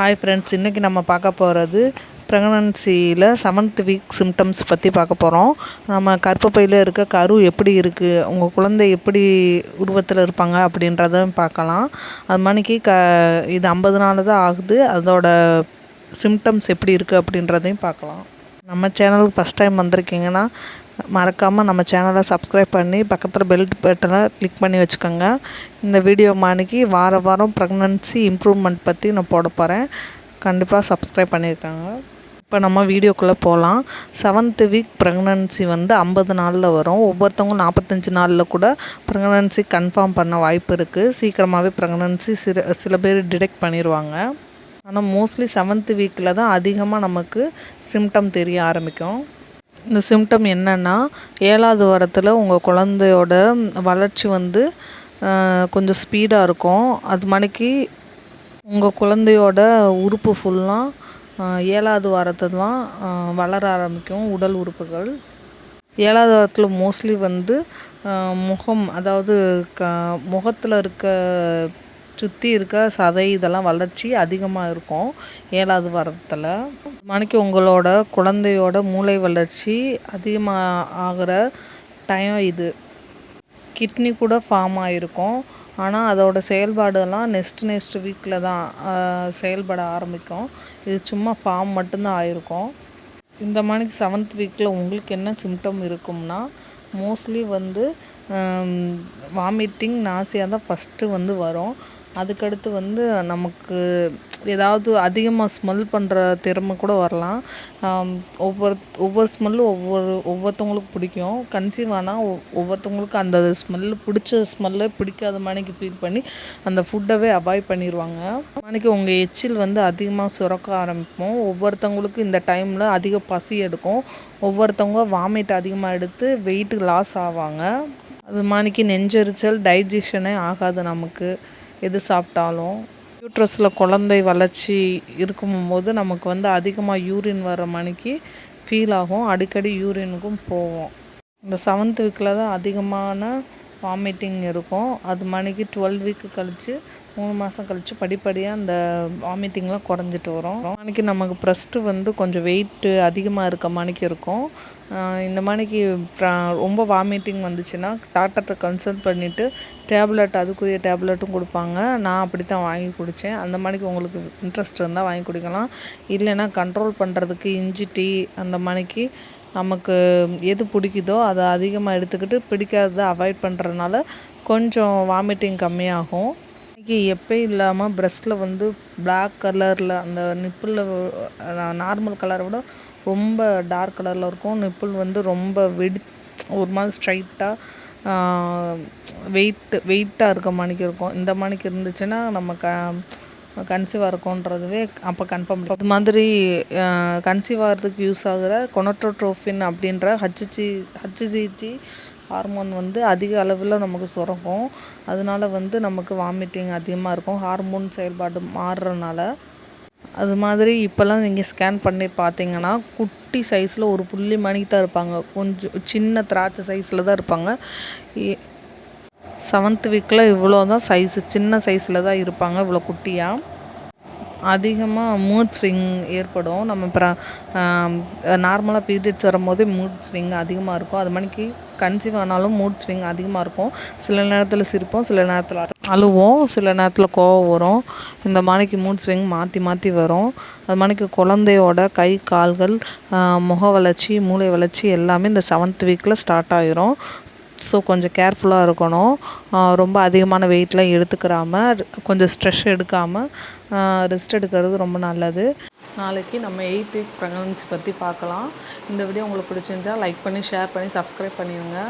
Hi friends இன்றைக்கி நம்ம பார்க்க போகிறது ப்ரெக்னன்சியில் செவன்த் வீக் சிம்டம்ஸ் பற்றி பார்க்க போகிறோம் நம்ம கற்பப்பையில் இருக்க கரு எப்படி இருக்குது உங்கள் குழந்தை எப்படி உருவத்தில் இருப்பாங்க அப்படின்றத பார்க்கலாம். அது மணிக்கு க இது ஐம்பது நாள் தான் ஆகுது. அதோட சிம்டம்ஸ் எப்படி இருக்குது அப்படின்றதையும் பார்க்கலாம். நம்ம சேனலுக்கு ஃபஸ்ட் டைம் வந்திருக்கீங்கன்னா மறக்காமல் நம்ம சேனலை சப்ஸ்கிரைப் பண்ணி பக்கத்தில் பெல் பட்டனை கிளிக் பண்ணி வச்சுக்கோங்க. இந்த வீடியோ மாணிக்கு வார வாரம் ப்ரெக்னன்சி இம்ப்ரூவ்மெண்ட் பற்றி நான் போட போகிறேன் கண்டிப்பாக சப்ஸ்கிரைப் பண்ணியிருக்காங்க இப்போ நம்ம வீடியோக்குள்ளே போகலாம் செவன்த்து வீக் ப்ரெக்னன்சி வந்து ஐம்பது நாளில் வரும். ஒவ்வொருத்தவங்க நாற்பத்தஞ்சு நாளில் கூட ப்ரெக்னன்சி கன்ஃபார்ம் பண்ண வாய்ப்பு இருக்குது சீக்கிரமாகவே ப்ரெக்னன்சி சில சில பேர் டிடெக்ட் பண்ணிடுவாங்க ஆனால் மோஸ்ட்லி செவன்த்து வீக்கில் தான் அதிகமாக நமக்கு சிம்டம் தெரிய ஆரம்பிக்கும். இந்த சிம்டம் என்னென்னா ஏழாவது வாரத்தில் உங்கள் குழந்தையோட வளர்ச்சி வந்து கொஞ்சம் ஸ்பீடாக இருக்கும். அது மணிக்கு உங்கள் குழந்தையோட உறுப்பு ஃபுல்லாக ஏழாவது வாரத்துலாம் வளர ஆரம்பிக்கும் உடல் உறுப்புகள். ஏழாவது வாரத்தில் மோஸ்ட்லி வந்து முகம் அதாவது க முகத்தில் இருக்க சுற்றி இருக்க சதை இதெல்லாம் வளர்ச்சி அதிகமாக இருக்கும் ஏழாவது வாரத்தில். மணிக்கு உங்களோட குழந்தையோட மூளை வளர்ச்சி அதிகமாக ஆகிற டைம் இது. கிட்னி கூட ஃபார்ம் ஆகிருக்கும் ஆனால் அதோட செயல்பாடெல்லாம் நெக்ஸ்ட் நெக்ஸ்ட் வீக்கில் தான் செயல்பட ஆரம்பிக்கும். இது சும்மா ஃபார்ம் மட்டும்தான் ஆயிருக்கும். இந்த மணிக்கு செவன்த் வீக்கில் உங்களுக்கு என்ன சிம்டம் இருக்கும்னா மோஸ்ட்லி வந்து வாமிட்டிங் நாசியாக தான் ஃபஸ்ட்டு வந்து வரும். அதுக்கடுத்து வந்து நமக்கு ஏதாவது அதிகமாக ஸ்மெல் பண்ணுற திறமை கூட வரலாம். ஒவ்வொரு ஒவ்வொரு ஸ்மெல்லும் ஒவ்வொரு ஒவ்வொருத்தவங்களுக்கு பிடிக்கும். கன்சீவ் ஆனால் ஒவ்வொருத்தவங்களுக்கு அந்த ஸ்மெல்லு பிடிச்ச ஸ்மெல்லே பிடிக்காத மாதிரிக்கு ஃபீல் பண்ணி அந்த ஃபுட்டவே அவாய்ட் பண்ணிடுவாங்க மணிக்கு உங்கள் எச்சில் வந்து அதிகமாக சுரக்க ஆரம்பிப்போம். ஒவ்வொருத்தவங்களுக்கு இந்த டைமில் அதிக பசி எடுக்கும். ஒவ்வொருத்தவங்க வாமிட் அதிகமாக எடுத்து வெயிட்டு லாஸ் ஆவாங்க. அது மாதிரிக்கு நெஞ்செரிச்சல் டைஜஷனே ஆகாது நமக்கு. எது சாப்பிட்டாலும் யூட்ரஸில் குழந்தை வளர்ச்சி இருக்கும்போது நமக்கு வந்து அதிகமாக யூரின் வர மணிக்கு ஃபீல் ஆகும். அடிக்கடி யூரினுக்கும் போவோம் இந்த செவன்த் வீக்கில் தான் அதிகமான வாமிட்டிங் இருக்கும். அது மணிக்கு டுவெல் வீக்கு கழித்து மூணு மாதம் கழித்து படிப்படியாக அந்த வாமிட்டிங்லாம் குறைஞ்சிட்டு வரும். மணிக்கு நமக்கு ப்ரெஸ்ட்டு வந்து கொஞ்சம் வெயிட்டு அதிகமாக இருக்க மணிக்கு இருக்கும். இந்த மணிக்கு ரொம்ப வாமிட்டிங் வந்துச்சுன்னா டாக்டர்கிட்ட கன்சல்ட் பண்ணிவிட்டு டேப்லெட் அதுக்குரிய டேப்லெட்டும் கொடுப்பாங்க. நான் அப்படி தான் வாங்கி குடித்தேன் அந்த மணிக்கு உங்களுக்கு இன்ட்ரெஸ்ட் இருந்தால் வாங்கி குடிக்கலாம். இல்லைன்னா கண்ட்ரோல் பண்ணுறதுக்கு இஞ்சி டீ அந்த மணிக்கு நமக்கு எது பிடிக்குதோ அதை அதிகமாக எடுத்துக்கிட்டு பிடிக்காததை அவாய்ட் பண்ணுறதுனால கொஞ்சம் வாமிட்டிங் கம்மியாகும். இன்றைக்கி எப்போ இல்லாமல் ப்ரெஸ்ட்டில் வந்து பிளாக் கலரில் அந்த நிப்பிளில் நார்மல் கலரை விட ரொம்ப டார்க் கலரில் இருக்கும். நிப்பிள் வந்து ரொம்ப வெடி ஒரு மாதிரி ஸ்ட்ரைட்டாக வெயிட் வெயிட்டாக இருக்க மணிக்கு இருக்கும். இந்த மணிக்கு இருந்துச்சுன்னா நம்ம க கன்சீவாக ஆகிருக்கோன்றதுவே அப்போ கன்ஃபார்ம் அது மாதிரி கன்சீவ் ஆகிறதுக்கு யூஸ் ஆகிற கொனட்ரோட்ரோஃபின் அப்படின்ற ஹச்சிச்சி ஹச்சிசிச்சி ஹார்மோன் வந்து அதிக அளவில் நமக்கு சுரக்கும். அதனால வந்து நமக்கு வாமிட்டிங் அதிகமாக இருக்கும். ஹார்மோன் செயல்பாடு மாறுறனால. அது மாதிரி இப்போல்லாம் நீங்கள் ஸ்கேன் பண்ணி பார்த்தீங்கன்னா குட்டி சைஸில் ஒரு புள்ளி மணிக்கு தான் இருப்பாங்க. கொஞ்சம் சின்ன திராட்சை சைஸில் தான் இருப்பாங்க. செவன்த் வீக்கில் இவ்வளோ தான் சைஸு சின்ன சைஸில் தான் இருப்பாங்க இவ்வளோ குட்டியாக அதிகமாக மூட் ஸ்விங் ஏற்படும். நம்ம அப்புறம் நார்மலாக பீரியட்ஸ் வரும்போதே மூட் ஸ்விங் அதிகமாக இருக்கும். அது மணிக்கு கன்சீவ் ஆனாலும் மூட் ஸ்விங் அதிகமாக இருக்கும். சில நேரத்தில் சிரிப்போம் சில நேரத்தில் அழுவோம் சில நேரத்தில் கோவம் வரும். இந்த மணிக்கு மூட் ஸ்விங் மாற்றி மாற்றி வரும். அது மணிக்கு குழந்தையோட கை கால்கள் முக வளர்ச்சி மூளை வளர்ச்சி எல்லாமே இந்த செவன்த் வீக்கில் ஸ்டார்ட் ஆகிரும் ஸோ கொஞ்சம் கேர்ஃபுல்லாக இருக்கணும். ரொம்ப அதிகமான வெயிட்லாம் எடுத்துக்கிறாமல் கொஞ்சம் ஸ்ட்ரெஸ் எடுக்காமல் ரெஸ்ட் எடுக்கிறது ரொம்ப நல்லது. நாளைக்கு நம்ம எயித் வீக் ப்ரெக்னன்சி பற்றி பார்க்கலாம். இந்த வீடியோ உங்களுக்கு பிடிச்சிருந்தால் லைக் பண்ணி ஷேர் பண்ணி சப்ஸ்கிரைப் பண்ணிடுங்க.